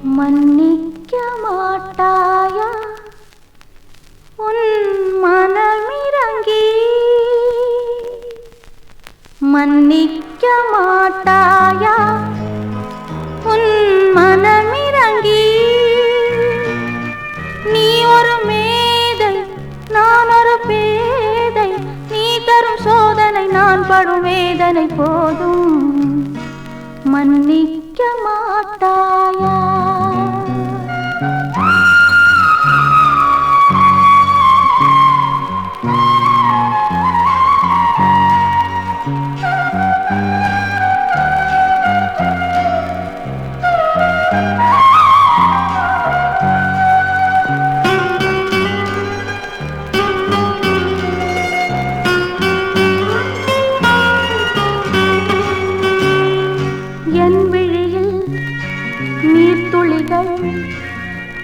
மன்னிக்க மாட்டாயா உன் மனமிறங்கி மன்னிக்க மாட்டாயா உன் மனமிறங்கி நீ ஒரு மேதை நான் ஒரு பேதை நீ தரும் சோதனை நான் படும் வேதனை போதும். மன்னிக்க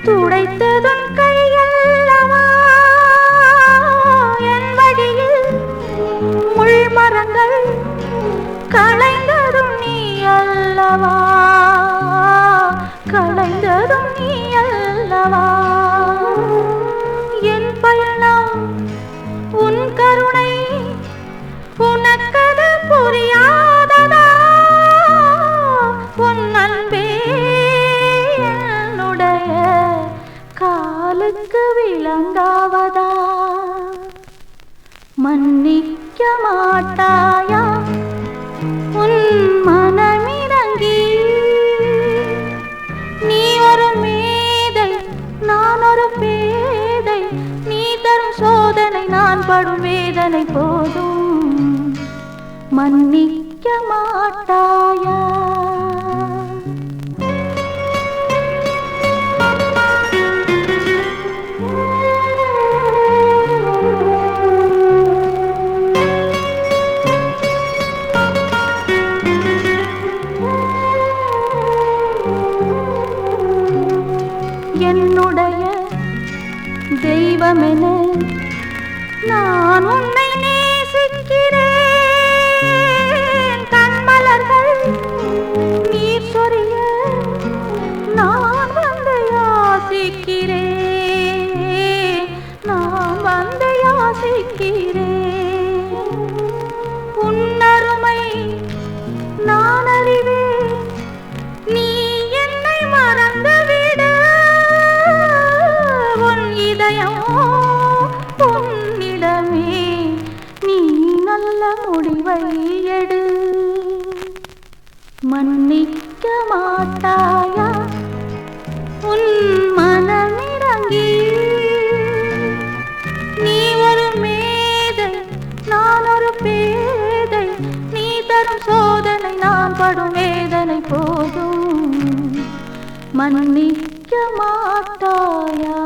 துடைத்ததன் கையில் காலுக்கு விளங்காவதா? மன்னிக்க மாட்டாயா உன் மனமிறங்கி நீ ஒரு மேதை நான் ஒரு பேதை. நீ தரும் சோதனை நான் படும் வேதனை போதும். மன்னிக்க மாட்டாயா தெய்வமென நான் உன்னை முடிவை மன்னிக்க மாட்டாயா? உன் மனமிறங்கி. நீ ஒரு மேதை நான் ஒரு பேதை. நீ தரும் சோதனை நான் படும் வேதனை போதும். மன்னிக்க மாட்டாயா?